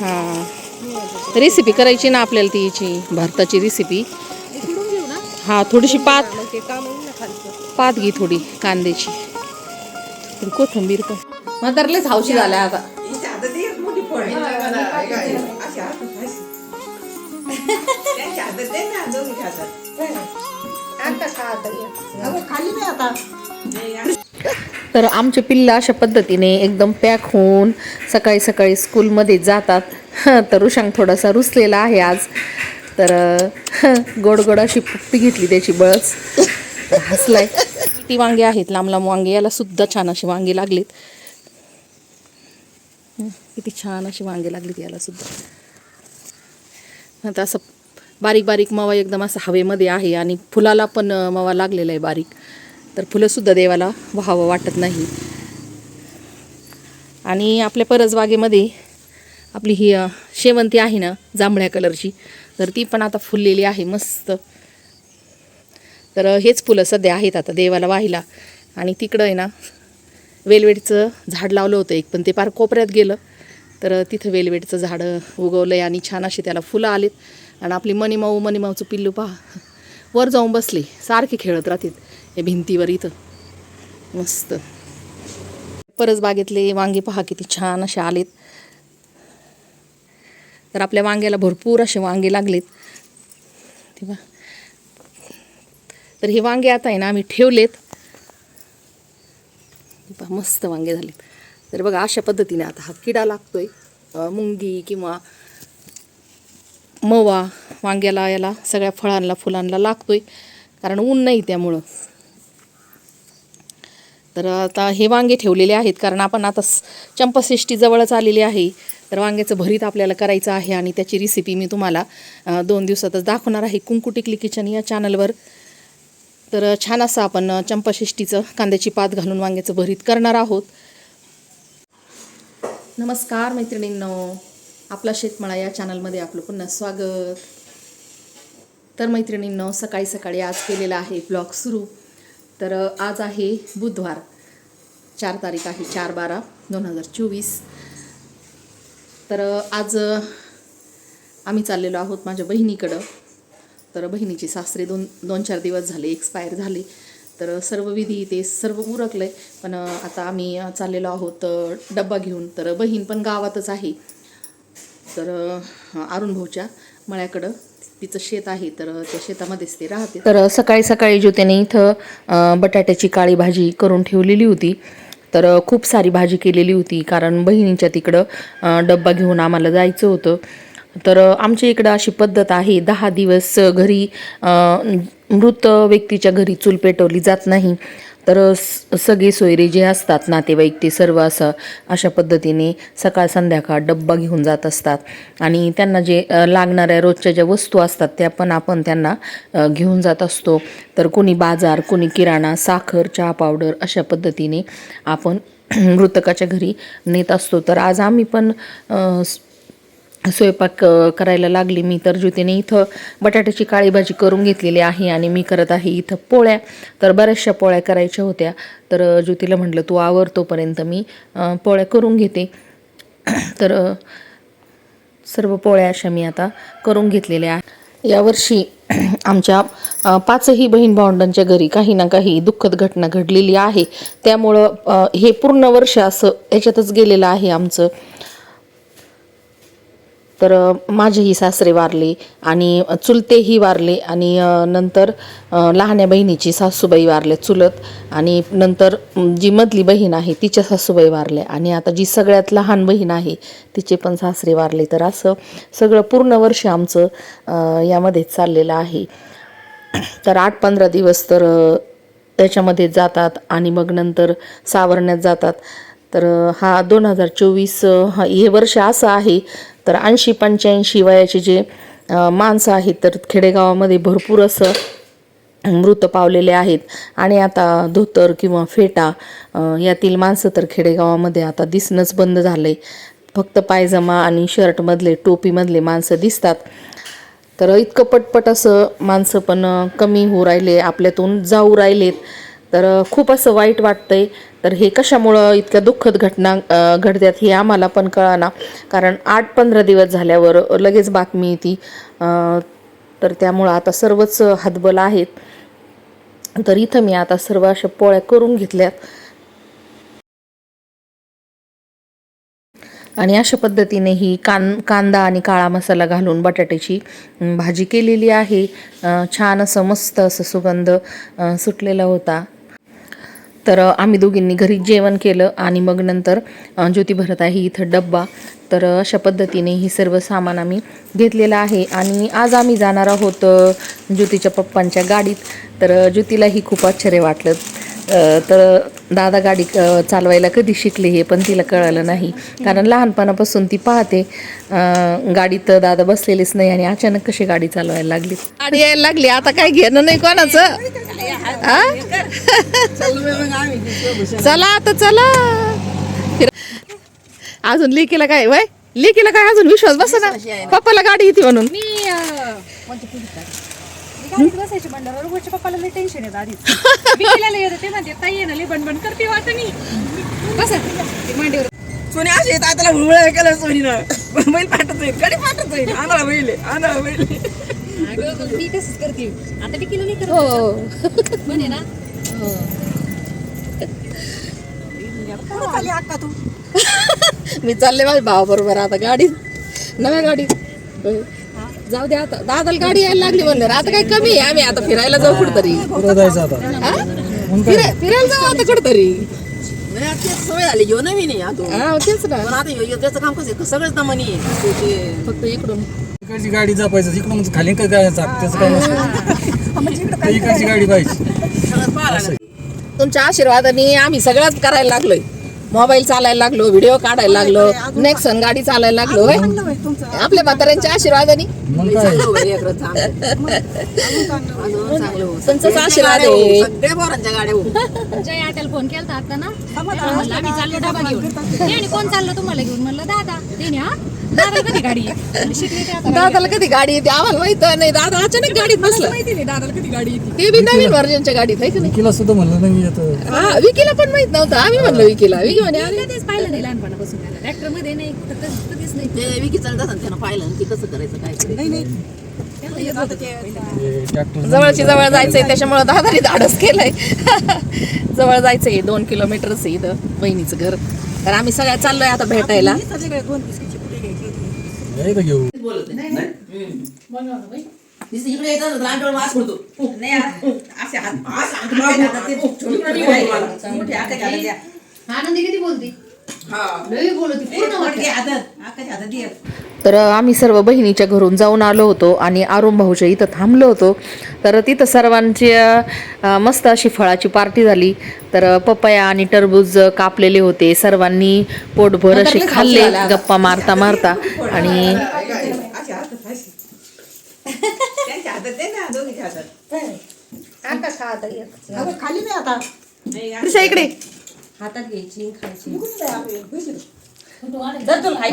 हां. रेसिपी करायची ना आपल्याला तीची भारताची रेसिपी हां थोडीशी पात. पात घे थोडी कांद्याची. थोडी कोथिंबीर पण. म्हातारलेच हौशी झाल्या आता. आता अगं, खाली नाही आता. तर आमचे पिल्लं अशा पद्धतीने एकदम पॅक होऊन सकाळी सकाळी स्कूलमध्ये जातात. तर रुशांग थोडासा रुसलेला आहे आज. तर गोड गोड अशी पुप्पी घेतली त्याची बळच. हसलाय. किती वांगे आहेत लांब लांब वांगे याला सुद्धा छान अशी वांगे लागलीत. किती छान अशी वांगे लागलीत याला सुद्धा. आता असं बारीक बारीक मवा एकदम असं हवेमध्ये आहे आणि फुलाला पण मवा लागलेला आहे बारीक. तर फुलंसुद्धा देवाला व्हावं वाटत नाही. आणि आपल्या परसबागेमध्ये आपली ही शेवंती आहे ना जांभळ्या कलरची तर ती पण आता फुललेली आहे मस्त. तर हेच फुलं सध्या आहेत आता देवाला वाहिला आणि तिकडं आहे ना वेलवेटचं झाड लावलं होतं एक पण ते पार कोपऱ्यात गेलं. तर तिथं वेलवेटचं झाडं उगवलं आहे आणि छान असे त्याला फुलं आलेत. आणि आपली मनीमाऊ मनीमाऊचं पिल्लू पहा. वर जाऊन बसले सारखे खेळत राहतील या भिंतीवर इथं. मस्त. परस बागेतले वांगे पहा किती छान असे आलेत. तर आपल्या वांग्याला भरपूर असे वांगे लागलेत. तेव्हा तर हे वांगे आता आहे ना आम्ही ठेवलेत. मस्त वांगे झालेत. तर बघा अशा पद्धतीने आता हा किडा लागतोय. मुंगी किंवा मवा वांग्याला याला सगळ्या फळांना फुलांना लागतोय. कारण ऊन नाही त्यामुळं. तर आता हे वांगे ठेवलेले आहेत कारण आपण आता चंपसृष्टी जवळच आलेली आहे. तर वांग्याचं भरीत आपल्याला करायचं आहे आणि त्याची रेसिपी मी तुम्हाला दोन दिवसातच दाखवणार आहे. कुंकू टिकली किचन या चॅनलवर तर छान असं आपण अं, कांद्याची पात घालून वांग्याचं भरीत करणार आहोत. नमस्कार मैत्रिणींनो. आपला शेतमळा या चॅनलमध्ये आपलं पुन्हा स्वागत. तर मैत्रिणींनो सकाळी सकाळी आज केलेला आहे ब्लॉग सुरू. तर आज आहे बुधवार चार तारीख आहे चार बारा दोन हजार चोवीस. तर आज आम्ही चाललेलो आहोत माझ्या बहिणीकडं. तर बहिणीचे सासरे दोन दोन चार दिवस झाले एक्सपायर झाले. तर सर्व विधी ते सर्व उरकलं आहे पण आता आम्ही चाललेलो आहोत डब्बा घेऊन. तर बहीण पण गावातच आहे. तर अरुण भाऊच्या मळ्याकडं. तिचं शेत आहे तर त्या शेतामध्येच ते राहते. तर सकाळी सकाळी ज्योतीने इथं बटाट्याची काळी भाजी करून ठेवलेली होती. तर खूप सारी भाजी केलेली होती कारण बहिणीच्या तिकडं डब्बा घेऊन आम्हाला जायचं होतं. तर आमच्या इकडं अशी पद्धत आहे दहा दिवस घरी मृत व्यक्तीच्या घरी चूल पेटवली जात नाही. तर सगळे सोयरे जे असतात नातेवाईक ते सर्व असं अशा पद्धतीने सकाळ संध्याकाळ डब्बा घेऊन जात असतात. आणि त्यांना जे लागणाऱ्या रोजच्या ज्या वस्तू असतात त्या पण आपण त्यांना घेऊन जात असतो. तर कोणी बाजार कोणी किराणा साखर चहा पावडर अशा पद्धतीने आपण मृतकाच्या घरी नेत असतो. तर आज आम्ही पण स्वयंपाक करायला लागली. मी तर ज्योतीने इथं बटाट्याची काळी भाजी करून घेतलेली आहे आणि मी करत आहे इथं पोळ्या. तर बऱ्याचशा पोळ्या करायच्या होत्या. तर ज्योतीला म्हटलं तू आवर तोपर्यंत मी पोळ्या करून घेते. तर सर्व पोळ्या अशा मी आता करून घेतलेल्या आहे यावर्षी आमच्या पाचही बहीण भावंडांच्या घरी काही ना काही दुःखद घटना घडलेली आहे. त्यामुळं हे पूर्ण वर्ष असं याच्यातच गेलेलं आहे आमचं. तर माझेही सासरे वारले आणि चुलतेही वारले आणि नंतर लहान्या बहिणीची सासूबाई वारले चुलत आणि नंतर जी मधली बहीण आहे तिच्या सासूबाई वारल्या आणि आता जी सगळ्यात लहान बहीण आहे तिचे पण सासरे वारले. तर असं सगळं पूर्ण वर्ष आमचं यामध्ये यामध्येच चाललेलं आहे. तर आठ पंधरा दिवस तर त्याच्यामध्ये जातात आणि मग नंतर सावरण्यात जातात. तर हा दोन हजार चोवीस हा हे वर्ष असं आहे तर ऐंशी पंच्याऐंशी वयाचे जे माणसं आहेत तर खेडेगावामध्ये भरपूर असं मृत पावलेले आहेत. आणि आता धोतर किंवा फेटा यातील माणसं तर खेडेगावामध्ये आता दिसणंच बंद झालं आहे फक्त पायजमा आणि शर्टमधले टोपीमधले माणसं दिसतात. तर इतकं पटपट असं माणसं पण कमी होऊ राहिले आपल्यातून जाऊ राहिलेत. तर खूप असं वाईट वाटतंय. तर हे कशामुळं इतक्या दुःखद घटना घडत्यात घडतात हे आम्हाला पण कळाना. कारण आठ पंधरा दिवस झाल्यावर लगेच बातमी येते. तर त्यामुळं आता सर्वच हातबल आहेत. तर इथं मी आता सर्व अशा पोळ्या करून घेतल्यात. आणि अशा पद्धतीने ही कान कांदा आणि काळा मसाला घालून बटाट्याची भाजी केलेली आहे. छान असं मस्त असं सुगंध सुटलेला होता. तर आम्ही दोघींनी घरी जेवण केलं आणि मग नंतर ज्योती भरत आहे इथं डब्बा. तर अशा पद्धतीने ही सर्व सामान आम्ही घेतलेलं आहे आणि आज आम्ही जाणार आहोत ज्योतीच्या पप्पांच्या गाडीत. तर ज्योतीलाही खूप आश्चर्य वाटलं. तर दादा गाडी चालवायला कधी शिकली हे पण तिला कळालं नाही. कारण लहानपणापासून ती पाहते गाडीत दादा बसलेलेच नाही आणि अचानक कशी गाडी चालवायला लागली. गाडी यायला लागली. आता काय घेणं नाही कोणाचं? चला आता चला. अजून लिकीला काय वय? लिकीला काय अजून विश्वास बस ना पप्पाला गाडी येते म्हणून. मी मी बसायची पप्पाला लई टेन्शन येत बिकीला येत ते म्हणते ताई लई करते वाटत नाही बसा. ते मांडीवर. सोनी अशी येत त्याला हुळहुळ केलं सोनीनं. बैल पाठत होईल गाडी पाठत होईल आंधळा बैल आंधळा बैल मी तसंच करते. आता बिकीला नाही करत. म्हणे ना. अक्का तू? मी चालले माझ्या भावाबरोबर आता गाडीत. नव्या होय. जाऊ दे आता. दादाला गाडी यायला लागली म्हणलं. आता काय कमी आहे आम्ही. आता फिरायला जाऊ कुठतरी. कुठं जायचं आता? फिराय- फिरायला जाऊ आता कुठतरी. आता तेच सवय झाली. घेऊ नवीन आहे आता हा तेच ना. पण आता ह्यो- ह्यो त्याचं काम कसं आहे? सगळंच दमनी आहे? ते- फक्त इकडून. इकडची गाडी जपायचं इकडून खाली काय काय चाप त्याचं काय नसतं तर इकडची गाडी पाहिजे. लागलं. तुमच्या आशीर्वादाने आम्ही सगळ्याच करायला लागलोय. मोबाईल चालायला लागलो व्हिडिओ काढायला लागलो नेक्सन गाडी चालायला लागलो होय. आपल्या म्हाताऱ्यांच्या आशीर्वादाने. मग काय. तुमचाच आशीर्वाद आहे. जय आट्याला फोन केलता आता ना? म्हणलं आम्ही चाललो डबा घेऊन. त्याने कोण चाललं तुम्हाला घेऊन? म्हणलं दादा हा दादा कधी गाडी आहे म्हणलं, शिकले ते आता दादाला कधी गाडी येते? आम्हाला माहीत नाही. दादा अचानक गाडीत बसला. माहिती नाही दादाला कधी गाडी येते. ते बी नवीन व्हर्जनच्या गाडीत आहे की नाही? सुद्धा म्हणलं नाही येतं. हा विकीला पण माहीत नव्हतं. आम्ही म्हणलो विकीला. विकी म्हणे अरे. पाहिलं नाही लहानपणापासून त्याला. ट्रॅक्टरमध्ये नाही कुठं कधी- कधीच नाही. ते विकी चालत त्यानं पाहिलं की कसं करायचं काय करायचं. त्याला येत होतं. ते. ट्रॅक्टर जवळची जवळ जायचंय त्याच्यामुळे दादाने धाडस केलंय. जवळ जायचंय दोन किलोमीटरच आहे इथं बहिणीचं घर. तर आम्ही सगळ्या चाललोय आता भेटायला. यायचं घेऊ? बोलत नाही. इकडे येतात वास पडतो नाही असे हात असं हात मागून ते. छोटे हात मोठे हात घालून द्या. आनंदी किती बोलती? हा. लई बोलती पूर्ण मोठे हातात, आकाश हातात. तर आम्ही सर्व बहिणीच्या घरून जाऊन आलो होतो आणि आरुम भाऊच्या इथं थांबलो होतो. तर तिथं सर्वांची मस्त अशी फळाची पार्टी झाली. तर पपया आणि टरबूज कापलेले होते. सर्वांनी पोटभर असे खाल्ले गप्पा मारता मारता. आणि इकडे. हातात घ्यायची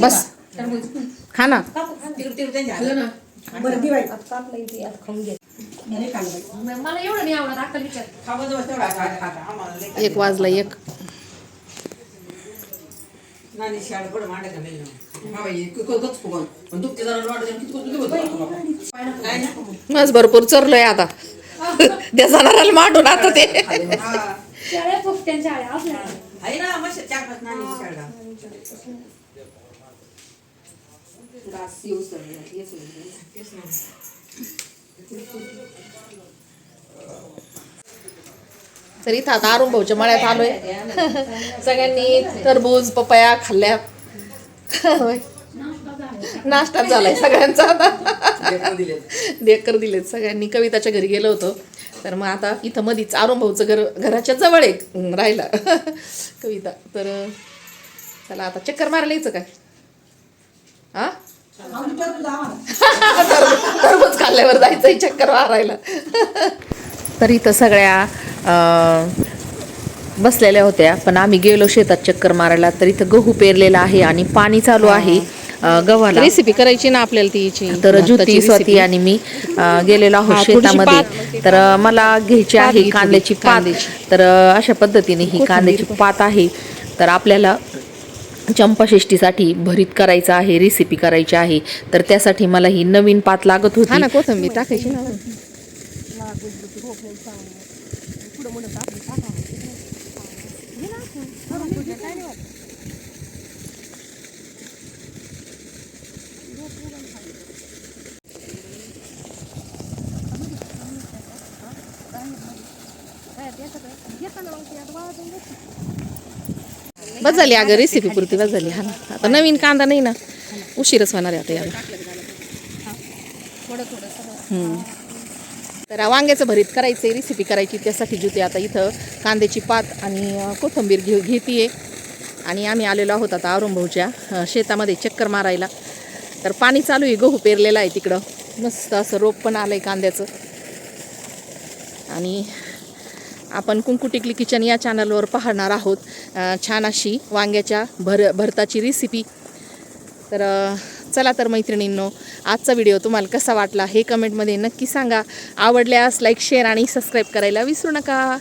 बस. खा ना. मला एवढं नाही आवडत अक्कल विचार एक वाजला एक हा? मस्त भरपूर चरलोय आता त्या जनावराला मांडून आता ते हा. शाळा शाळा असल्या आहे ना तर येस इथं आता अरुण भाऊच्या मळ्यात आलोय. सगळ्यांनी टरबूज पपया खाल्ल्या. नाश्ताच नाश्ता झालाय सगळ्यांचा आता. देकर दिलेत सगळ्यांनी. कविताच्या घरी गेलो होतो. तर मग आता इथं मधीच अरुण भाऊचं घर घराच्या जवळ आहे राहिला. कविता. तर चला आता चक्कर मारायला यायचं काय? हा? टरबूज खाल्ल्यावर जायचंय चक्कर मारायला. तर इथं सगळ्या अं, बसलेल्या होत्या पण आम्ही गेलो शेतात चक्कर मारायला तर इथं गहू पेरलेला आहे आणि पाणी चालू आहे गव्हाला. रेसिपी करायची ना आपल्याला तीची तर ज्योती स्वाती. आणि मी गेलेलो हा, आहोत शेतामध्ये. तर मला घ्यायची आहे कांद्याची पात. तर अशा पद्धतीने ही कांद्याची पात आहे. तर आपल्याला चंपाषष्टीसाठी भरीत करायचं आहे रेसिपी करायची आहे. तर त्यासाठी मला ही नवीन पात लागत होती. ना कोथंबीर टाकायची ना. बस झाली अगं रेसिपी पुरती बस झाली हा ना. आता नवीन कांदा नाही ना. उशीरच होणार आहे आता याला. तर वांग्याचं भरीत करायचं रेसिपी करायची. त्यासाठी जुते आता इथं कांद्याची पात आणि कोथंबीर कोथिंबीर घेऊ घेते आणि आम्ही आलेलो आहोत आता औरंभाऊच्या शेतामध्ये चक्कर मारायला. तर पाणी चालू आहे गहू पेरलेला आहे तिकडं. मस्त असं रोप पण आलं आहे कांद्याचं. आणि आपण कुंकू टिकली किचन या चॅनलवर पाहणार आहोत. छान अशी वांग्याच्या भर भरताची रेसिपी तर चला तर मैत्रिणींनो आजचा व्हिडिओ तुम्हाला कसा वाटला हे कमेंटमध्ये नक्की सांगा. आवडल्यास लाईक शेअर आणि सबस्क्राईब करायला विसरू नका.